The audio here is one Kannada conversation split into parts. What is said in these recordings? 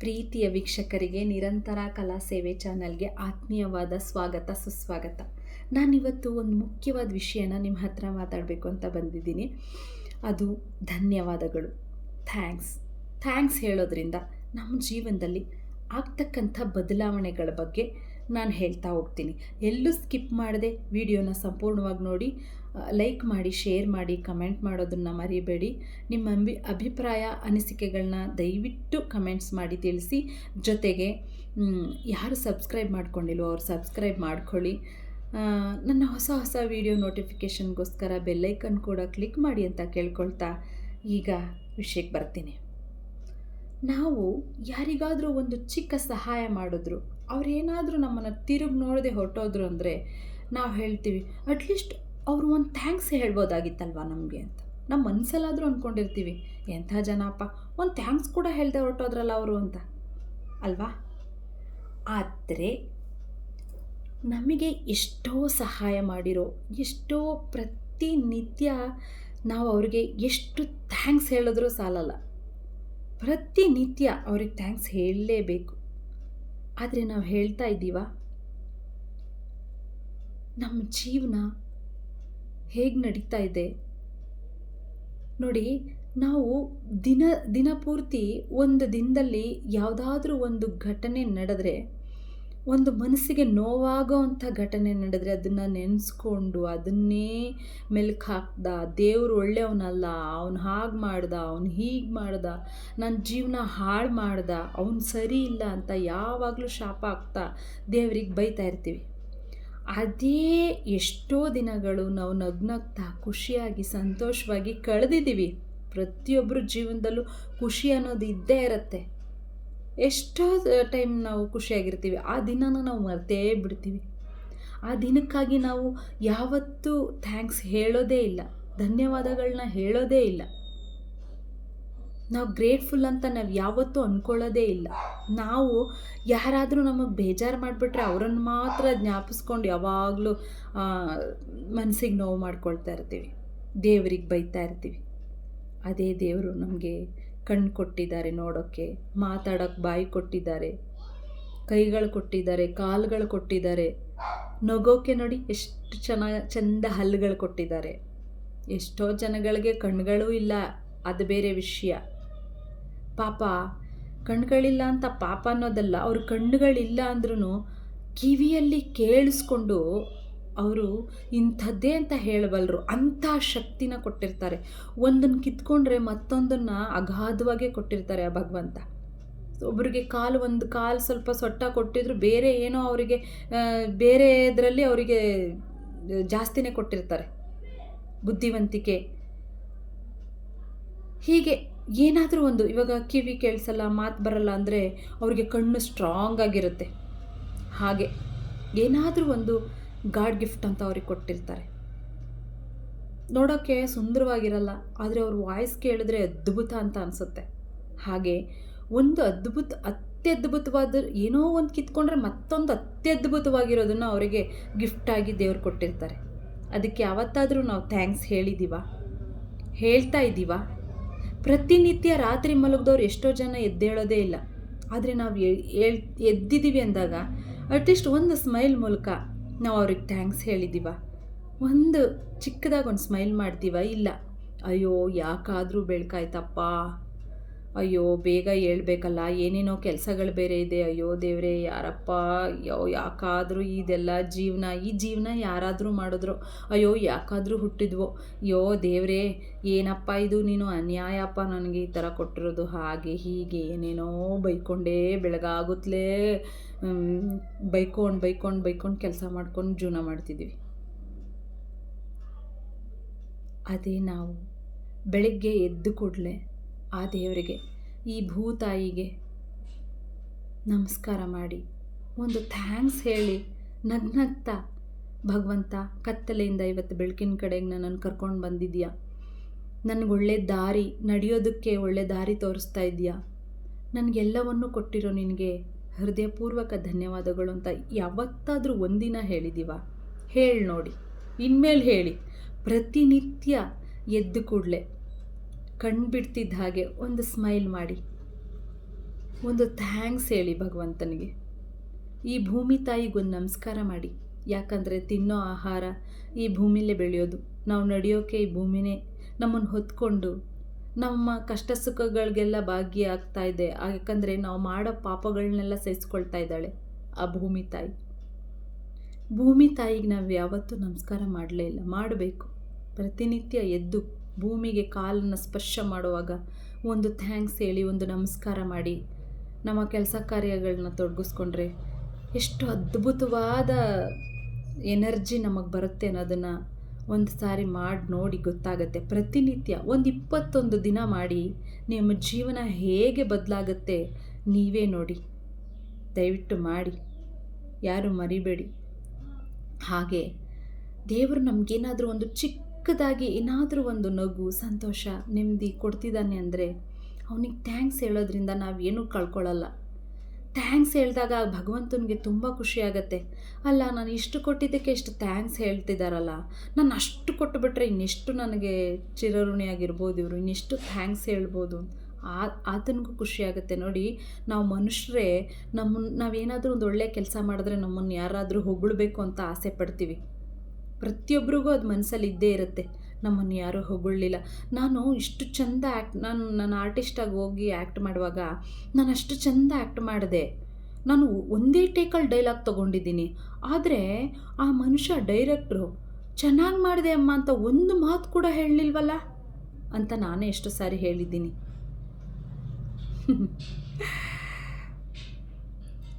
ಪ್ರೀತಿಯ ವೀಕ್ಷಕರಿಗೆ ನಿರಂತರ ಕಲಾ ಸೇವೆ ಚಾನಲ್ಗೆ ಆತ್ಮೀಯವಾದ ಸ್ವಾಗತ, ಸುಸ್ವಾಗತ. ನಾನಿವತ್ತು ಒಂದು ಮುಖ್ಯವಾದ ವಿಷಯನ ನಿಮ್ಮ ಹತ್ರ ಮಾತಾಡಬೇಕು ಅಂತ ಬಂದಿದ್ದೀನಿ. ಅದು ಧನ್ಯವಾದಗಳು. ಥ್ಯಾಂಕ್ಸ್. ಥ್ಯಾಂಕ್ಸ್ ಹೇಳೋದ್ರಿಂದ ನಮ್ಮ ಜೀವನದಲ್ಲಿ ಆಗ್ತಕ್ಕಂಥ ಬದಲಾವಣೆಗಳ ಬಗ್ಗೆ ನಾನು ಹೇಳ್ತಾ ಹೋಗ್ತೀನಿ. ಎಲ್ಲೂ ಸ್ಕಿಪ್ ಮಾಡದೆ ವಿಡಿಯೋನ ಸಂಪೂರ್ಣವಾಗಿ ನೋಡಿ ಲೈಕ್ ಮಾಡಿ ಶೇರ್ ಮಾಡಿ ಕಮೆಂಟ್ ಮಾಡೋದನ್ನು ಮರಿಬೇಡಿ. ನಿಮ್ಮ ಅಂಬಿ, ಅಭಿಪ್ರಾಯ ಅನಿಸಿಕೆಗಳನ್ನ ದಯವಿಟ್ಟು ಕಮೆಂಟ್ಸ್ ಮಾಡಿ ತಿಳಿಸಿ. ಜೊತೆಗೆ ಯಾರು ಸಬ್ಸ್ಕ್ರೈಬ್ ಮಾಡ್ಕೊಂಡಿಲ್ವೋ ಅವ್ರು ಸಬ್ಸ್ಕ್ರೈಬ್ ಮಾಡ್ಕೊಳ್ಳಿ. ನನ್ನ ಹೊಸ ಹೊಸ ವಿಡಿಯೋ ನೋಟಿಫಿಕೇಷನ್ಗೋಸ್ಕರ ಬೆಲ್ಲೈಕನ್ ಕೂಡ ಕ್ಲಿಕ್ ಮಾಡಿ ಅಂತ ಕೇಳ್ಕೊಳ್ತಾ ಈಗ ವಿಷಯಕ್ಕೆ ಬರ್ತೀನಿ. ನಾವು ಯಾರಿಗಾದರೂ ಒಂದು ಚಿಕ್ಕ ಸಹಾಯ ಮಾಡಿದ್ರು, ಅವ್ರೇನಾದರೂ ನಮ್ಮನ್ನು ತಿರುಗಿ ನೋಡದೆ ಹೊರಟೋದ್ರು ಅಂದರೆ ನಾವು ಹೇಳ್ತೀವಿ ಅಟ್ಲೀಸ್ಟ್ ಅವರು ಒಂದು ಥ್ಯಾಂಕ್ಸ್ ಹೇಳ್ಬೋದಾಗಿತ್ತಲ್ವ ನಮಗೆ ಅಂತ. ನಮ್ಮ ಮನಸ್ಸಲ್ಲಾದರೂ ಅಂದ್ಕೊಂಡಿರ್ತೀವಿ ಎಂಥ ಜನಪ್ಪ, ಒಂದು ಥ್ಯಾಂಕ್ಸ್ ಕೂಡ ಹೇಳ್ದೆ ಹೊರಟೋದ್ರಲ್ಲ ಅವರು ಅಂತ. ಅಲ್ವಾ? ಆದರೆ ನಮಗೆ ಎಷ್ಟೋ ಸಹಾಯ ಮಾಡಿರೋ, ಎಷ್ಟೋ ಪ್ರತಿನಿತ್ಯ ನಾವು ಅವ್ರಿಗೆ ಎಷ್ಟು ಥ್ಯಾಂಕ್ಸ್ ಹೇಳಿದ್ರೂ ಸಾಲಲ್ಲ. ಪ್ರತಿನಿತ್ಯ ಅವ್ರಿಗೆ ಥ್ಯಾಂಕ್ಸ್ ಹೇಳಲೇಬೇಕು. ಆದರೆ ನಾವು ಹೇಳ್ತಾ ಇದ್ದೀವ? ನಮ್ಮ ಜೀವನ ಹೇಗೆ ನಡೀತಾ ಇದೆ? ನೋಡಿ, ನಾವು ದಿನ ದಿನಪೂರ್ತಿ ಒಂದು ದಿನದಲ್ಲಿ ಯಾವುದಾದ್ರೂ ಒಂದು ಘಟನೆ ನಡೆದ್ರೆ, ಒಂದು ಮನಸ್ಸಿಗೆ ನೋವಾಗೋ ಅಂಥ ಘಟನೆ ನಡೆದರೆ ಅದನ್ನು ನೆನೆಸ್ಕೊಂಡು ಅದನ್ನೇ ಮೆಲ್ಕು ಹಾಕ್ದ, ದೇವ್ರು ಒಳ್ಳೆಯವನಲ್ಲ ಅವನು ಹಾಗೆ ಮಾಡ್ದ, ಅವನು ಹೀಗೆ ಮಾಡ್ದ ನನ್ನ ಜೀವನ ಹಾಳು ಮಾಡ್ದ, ಅವನು ಸರಿ ಇಲ್ಲ ಅಂತ ಯಾವಾಗಲೂ ಶಾಪ ಹಾಕ್ತಾ ದೇವ್ರಿಗೆ ಬೈತಾ ಇರ್ತೀವಿ. ಅದೇ ಎಷ್ಟೋ ದಿನಗಳು ನಾವು ನಗ್ನಗ್ತಾ, ಖುಷಿಯಾಗಿ, ಸಂತೋಷವಾಗಿ ಕಳೆದಿದ್ದೀವಿ. ಪ್ರತಿಯೊಬ್ಬರ ಜೀವನದಲ್ಲೂ ಖುಷಿ ಅನ್ನೋದು ಇದ್ದೇ ಇರುತ್ತೆ. ಎಷ್ಟೋ ಟೈಮ್ ನಾವು ಖುಷಿಯಾಗಿರ್ತೀವಿ. ಆ ದಿನನ ನಾವು ಮರ್ತೇ ಬಿಡ್ತೀವಿ. ಆ ದಿನಕ್ಕಾಗಿ ನಾವು ಯಾವತ್ತೂ ಥ್ಯಾಂಕ್ಸ್ ಹೇಳೋದೇ ಇಲ್ಲ. ಧನ್ಯವಾದಗಳನ್ನ ಹೇಳೋದೇ ಇಲ್ಲ. ನಾವು ಗ್ರೇಟ್ಫುಲ್ ಅಂತ ನಾವು ಯಾವತ್ತೂ ಅಂದ್ಕೊಳ್ಳೋದೇ ಇಲ್ಲ. ನಾವು ಯಾರಾದರೂ ನಮಗೆ ಬೇಜಾರು ಮಾಡಿಬಿಟ್ರೆ ಅವರನ್ನು ಮಾತ್ರ ಜ್ಞಾಪಿಸ್ಕೊಂಡು ಯಾವಾಗಲೂ ಮನಸ್ಸಿಗೆ ನೋವು ಮಾಡ್ಕೊಳ್ತಾ ಇರ್ತೀವಿ. ದೇವರಿಗೆ ಬೈತಾ ಇರ್ತೀವಿ. ಅದೇ ದೇವರು ನಮಗೆ ಕಣ್ಣು ಕೊಟ್ಟಿದ್ದಾರೆ ನೋಡೋಕ್ಕೆ ಮಾತಾಡೋಕ್ಕೆ ಬಾಯಿ ಕೊಟ್ಟಿದ್ದಾರೆ, ಕೈಗಳು ಕೊಟ್ಟಿದ್ದಾರೆ, ಕಾಲುಗಳು ಕೊಟ್ಟಿದ್ದಾರೆ. ನಗೋಕ್ಕೆ ನೋಡಿ ಎಷ್ಟು ಚೆನ್ನಾಗಿ ಚಂದ ಹಲ್ಲುಗಳು ಕೊಟ್ಟಿದ್ದಾರೆ. ಎಷ್ಟೋ ಜನಗಳಿಗೆ ಕಣ್ಗಳೂ ಇಲ್ಲ, ಅದು ಬೇರೆ ವಿಷಯ. ಪಾಪ, ಕಣ್ಗಳಿಲ್ಲ ಅಂತ ಪಾಪ ಅನ್ನೋದಲ್ಲ, ಅವ್ರ ಕಣ್ಣುಗಳಿಲ್ಲ ಅಂದ್ರೂ ಕಿವಿಯಲ್ಲಿ ಕೇಳಿಸ್ಕೊಂಡು ಅವರು ಇಂಥದ್ದೇ ಅಂತ ಹೇಳಬಲ್ಲರು ಅಂಥ ಶಕ್ತಿನ ಕೊಟ್ಟಿರ್ತಾರೆ. ಒಂದನ್ನು ಕಿತ್ಕೊಂಡ್ರೆ ಮತ್ತೊಂದನ್ನು ಅಗಾಧವಾಗೇ ಕೊಟ್ಟಿರ್ತಾರೆ ಆ ಭಗವಂತ. ಒಬ್ಬರಿಗೆ ಕಾಲು, ಒಂದು ಕಾಲು ಸ್ವಲ್ಪ ಸೊಟ್ಟ ಕೊಟ್ಟಿದ್ರು ಬೇರೆ ಏನೋ ಅವರಿಗೆ ಬೇರೆ ಇದರಲ್ಲಿ ಅವರಿಗೆ ಜಾಸ್ತಿನೇ ಕೊಟ್ಟಿರ್ತಾರೆ. ಬುದ್ಧಿವಂತಿಕೆ. ಹೀಗೆ ಏನಾದರೂ ಒಂದು, ಇವಾಗ ಕಿವಿ ಕೇಳಿಸಲ್ಲ, ಮಾತು ಬರಲ್ಲ ಅಂದರೆ ಅವರಿಗೆ ಕಣ್ಣು ಸ್ಟ್ರಾಂಗ್ ಆಗಿರುತ್ತೆ. ಹಾಗೆ ಏನಾದರೂ ಒಂದು ಗಾಡ್ ಗಿಫ್ಟ್ ಅಂತ ಅವ್ರಿಗೆ ಕೊಟ್ಟಿರ್ತಾರೆ. ನೋಡೋಕ್ಕೆ ಸುಂದರವಾಗಿರಲ್ಲ, ಆದರೆ ಅವ್ರ ವಾಯ್ಸ್ ಕೇಳಿದ್ರೆ ಅದ್ಭುತ ಅಂತ ಅನಿಸುತ್ತೆ. ಹಾಗೆ ಒಂದು ಅದ್ಭುತ, ಅತ್ಯದ್ಭುತವಾದ ಏನೋ ಒಂದು ಕಿತ್ಕೊಂಡ್ರೆ ಮತ್ತೊಂದು ಅತ್ಯದ್ಭುತವಾಗಿರೋದನ್ನು ಅವರಿಗೆ ಗಿಫ್ಟಾಗಿ ದೇವ್ರು ಕೊಟ್ಟಿರ್ತಾರೆ. ಅದಕ್ಕೆ ಯಾವತ್ತಾದರೂ ನಾವು ಥ್ಯಾಂಕ್ಸ್ ಹೇಳಿದ್ದೀವ ಹೇಳ್ತಾ ಇದ್ದೀವ ಪ್ರತಿನಿತ್ಯ ರಾತ್ರಿ ಮಲಗಿದವ್ರು ಎಷ್ಟೋ ಜನ ಎದ್ದೇಳೋದೇ ಇಲ್ಲ. ಆದರೆ ನಾವು ಹೇಳ್ ಎದ್ದಿದ್ದೀವಿ ಅಂದಾಗ ಅಟ್ಲೀಸ್ಟ್ ಒಂದು ಸ್ಮೈಲ್ ಮೂಲಕ ನಾವು ಅವ್ರಿಗೆ ಥ್ಯಾಂಕ್ಸ್ ಹೇಳಿದ್ದೀವ ಒಂದು ಚಿಕ್ಕದಾಗಿ ಒಂದು ಸ್ಮೈಲ್ ಮಾಡ್ತೀವ? ಇಲ್ಲ. ಅಯ್ಯೋ, ಯಾಕಾದರೂ ಬೆಳ್ಕಾಯ್ತಪ್ಪ. ಅಯ್ಯೋ, ಬೇಗ ಹೇಳ್ಬೇಕಲ್ಲ, ಏನೇನೋ ಕೆಲಸಗಳು ಬೇರೆ ಇದೆ. ಅಯ್ಯೋ ದೇವರೇ, ಯಾರಪ್ಪ ಅಯ್ಯೋ ಯಾಕಾದರೂ ಇದೆಲ್ಲ ಜೀವನ, ಈ ಜೀವನ ಯಾರಾದರೂ ಮಾಡಿದ್ರು. ಅಯ್ಯೋ, ಯಾಕಾದರೂ ಹುಟ್ಟಿದ್ವೋ. ಅಯ್ಯೋ ದೇವರೇ, ಏನಪ್ಪ ಇದು? ನೀನು ಅನ್ಯಾಯಪ್ಪ ನನಗೆ ಈ ಥರ ಕೊಟ್ಟಿರೋದು. ಹಾಗೆ, ಹೀಗೆ, ಏನೇನೋ ಬೈಕೊಂಡೇ ಬೆಳಗಾಗುತ್ತಲೇ ಬೈಕೊಂಡು ಬೈಕೊಂಡು ಬೈಕೊಂಡು ಕೆಲಸ ಮಾಡ್ಕೊಂಡು ಜೀವನ ಮಾಡ್ತಿದ್ದೀವಿ. ಅದೇ ನಾವು ಬೆಳಗ್ಗೆ ಎದ್ದು ಕೂಡಲೇ ಆ ದೇವರಿಗೆ, ಈ ಭೂತಾಯಿಗೆ ನಮಸ್ಕಾರ ಮಾಡಿ. ಒಂದು ಥ್ಯಾಂಕ್ಸ್ ಹೇಳಿ, ನಗ್ನಗ್ತಾ, ಭಗವಂತ ಕತ್ತಲೆಯಿಂದ ಇವತ್ತು ಬೆಳಕಿನ ಕಡೆಗೆ ನನ್ನನ್ನು ಕರ್ಕೊಂಡು ಬಂದಿದ್ಯಾ? ನನಗೆ ಒಳ್ಳೆ ದಾರಿ ನಡೆಯೋದಕ್ಕೆ ಒಳ್ಳೆ ದಾರಿ ತೋರಿಸ್ತಾ ಇದೆಯಾ? ನನಗೆಲ್ಲವನ್ನೂ ಕೊಟ್ಟಿರೋ ನಿನಗೆ ಹೃದಯಪೂರ್ವಕ ಧನ್ಯವಾದಗಳು ಅಂತ ಯಾವತ್ತಾದರೂ ಒಂದಿನ ಹೇಳಿದ್ದೀವ ಹೇಳಿ ನೋಡಿ, ಇನ್ಮೇಲೆ ಹೇಳಿ. ಪ್ರತಿನಿತ್ಯ ಎದ್ದು ಕೂಡಲೇ ಕಣ್ಣು ಬಿಡ್ತಿದ್ದ ಹಾಗೆ ಒಂದು ಸ್ಮೈಲ್ ಮಾಡಿ. ಒಂದು ಥ್ಯಾಂಕ್ಸ್ ಹೇಳಿ ಭಗವಂತನಿಗೆ. ಈ ಭೂಮಿ ತಾಯಿಗೊಂದು ನಮಸ್ಕಾರ ಮಾಡಿ. ಯಾಕಂದರೆ ತಿನ್ನೋ ಆಹಾರ ಈ ಭೂಮಿಲೇ ಬೆಳೆಯೋದು. ನಾವು ನಡೆಯೋಕೆ ಈ ಭೂಮಿನೇ ನಮ್ಮನ್ನು ಹೊತ್ಕೊಂಡು ನಮ್ಮ ಕಷ್ಟ ಸುಖಗಳಿಗೆಲ್ಲ ಭಾಗಿಯಾಗ್ತಾ ಇದೆ. ಯಾಕಂದರೆ ನಾವು ಮಾಡೋ ಪಾಪಗಳನ್ನೆಲ್ಲ ಸಹಿಸ್ಕೊಳ್ತಾ ಇದ್ದಾಳೆ ಆ ಭೂಮಿ ತಾಯಿ. ಭೂಮಿ ತಾಯಿಗೆ ನಾವು ಯಾವತ್ತೂ ನಮಸ್ಕಾರ ಮಾಡಲೇ ಇಲ್ಲ. ಮಾಡಬೇಕು. ಪ್ರತಿನಿತ್ಯ ಎದ್ದು ಭೂಮಿಗೆ ಕಾಲನ್ನು ಸ್ಪರ್ಶ ಮಾಡುವಾಗ ಒಂದು ಥ್ಯಾಂಕ್ಸ್ ಹೇಳಿ, ಒಂದು ನಮಸ್ಕಾರ ಮಾಡಿ. ನಮ್ಮ ಕೆಲಸ ಕಾರ್ಯಗಳನ್ನ ತೊಡಗಿಸ್ಕೊಂಡ್ರೆ ಎಷ್ಟು ಅದ್ಭುತವಾದ ಎನರ್ಜಿ ನಮಗೆ ಬರುತ್ತೆ ಅನ್ನೋದನ್ನು ಒಂದು ಸಾರಿ ಮಾಡಿ ನೋಡಿ ಗೊತ್ತಾಗುತ್ತೆ. ಪ್ರತಿನಿತ್ಯ ಒಂದು ಇಪ್ಪತ್ತೊಂದು ದಿನ ಮಾಡಿ ನಿಮ್ಮ ಜೀವನ ಹೇಗೆ ಬದಲಾಗುತ್ತೆ ನೀವೇ ನೋಡಿ. ದಯವಿಟ್ಟು ಮಾಡಿ. ಯಾರು ಮರಿಬೇಡಿ. ಹಾಗೆ ದೇವರು ನಮಗೇನಾದರೂ ಒಂದು ಚಿಕ್ಕದಾಗಿ ಏನಾದರೂ ಒಂದು ನಗು, ಸಂತೋಷ ನೆಮ್ಮದಿ ಕೊಡ್ತಿದ್ದಾನೆ ಅಂದರೆ ಅವನಿಗೆ ಥ್ಯಾಂಕ್ಸ್ ಹೇಳೋದ್ರಿಂದ ನಾವೇನೂ ಕಳ್ಕೊಳ್ಳಲ್ಲ ಥ್ಯಾಂಕ್ಸ್ ಹೇಳಿದಾಗ ಭಗವಂತನಿಗೆ ತುಂಬ ಖುಷಿಯಾಗತ್ತೆ ಅಲ್ಲ, ನಾನು ಇಷ್ಟು ಕೊಟ್ಟಿದ್ದಕ್ಕೆ ಇಷ್ಟು ಥ್ಯಾಂಕ್ಸ್ ಹೇಳ್ತಿದ್ದಾರಲ್ಲ ನಾನು ಅಷ್ಟು ಕೊಟ್ಟುಬಿಟ್ರೆ ಇನ್ನೆಷ್ಟು ನನಗೆ ಚಿರಋಣಿಯಾಗಿರ್ಬೋದು ಇವರು, ಇನ್ನೆಷ್ಟು ಥ್ಯಾಂಕ್ಸ್ ಹೇಳ್ಬೋದು ಆ, ಆತನಿಗೂ ಖುಷಿಯಾಗುತ್ತೆ ನೋಡಿ, ನಾವು ಮನುಷ್ಯರೇ ನಮ್ಮನ್ನು ನಾವೇನಾದರೂ ಒಂದು ಒಳ್ಳೆಯ ಕೆಲಸ ಮಾಡಿದ್ರೆ ನಮ್ಮನ್ನು ಯಾರಾದರೂ ಹೊಗಳಬೇಕು ಅಂತ ಆಸೆ ಪಡ್ತೀವಿ. ಪ್ರತಿಯೊಬ್ಬರಿಗೂ ಅದು ಮನಸ್ಸಲ್ಲಿ ಇದ್ದೇ ಇರುತ್ತೆ. ನಮ್ಮನ್ನು ಯಾರೂ ಹೊಗಳಿಲ್ಲ ನಾನು ಇಷ್ಟು ಚಂದ ಆ್ಯಕ್ಟ್ ನಾನು ನಾನು ಆರ್ಟಿಸ್ಟಾಗಿ ಹೋಗಿ ಆ್ಯಕ್ಟ್ ಮಾಡುವಾಗ ನಾನು ಅಷ್ಟು ಚಂದ ಆ್ಯಕ್ಟ್ ಮಾಡಿದೆ. ನಾನು ಒಂದೇ ಟೇಕಲ್ಲಿ ಡೈಲಾಗ್ ತೊಗೊಂಡಿದ್ದೀನಿ. ಆದರೆ ಆ ಮನುಷ್ಯ ಡೈರೆಕ್ಟ್ರು, ಚೆನ್ನಾಗಿ ಮಾಡಿದೆ ಅಮ್ಮ ಅಂತ ಒಂದು ಮಾತು ಕೂಡ ಹೇಳಲಿಲ್ವಲ್ಲ? ಅಂತ ನಾನೇ ಎಷ್ಟು ಸಾರಿ ಹೇಳಿದ್ದೀನಿ.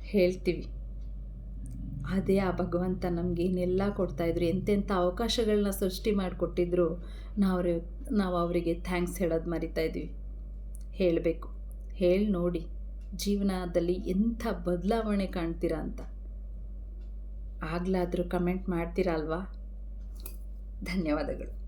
ಹೇಳ್ತೀವಿ. ಅದೇ ಆ ಭಗವಂತ ನಮಗೆ ಏನೆಲ್ಲ ಕೊಡ್ತಾಯಿದ್ರು ಎಂತೆಂಥ ಅವಕಾಶಗಳನ್ನ ಸೃಷ್ಟಿ ಮಾಡಿಕೊಟ್ಟಿದ್ರು ನಾವು ನಾವು ಅವರಿಗೆ ಥ್ಯಾಂಕ್ಸ್ ಹೇಳೋದು ಮರಿತಾ ಇದ್ವಿ. ಹೇಳಬೇಕು. ಹೇಳಿ ನೋಡಿ, ಜೀವನದಲ್ಲಿ ಎಂಥ ಬದಲಾವಣೆ ಕಾಣ್ತೀರಾ ಅಂತ. ಆಗಲಾದರೂ ಕಮೆಂಟ್ ಮಾಡ್ತೀರಾ ಅಲ್ವಾ? ಧನ್ಯವಾದಗಳು.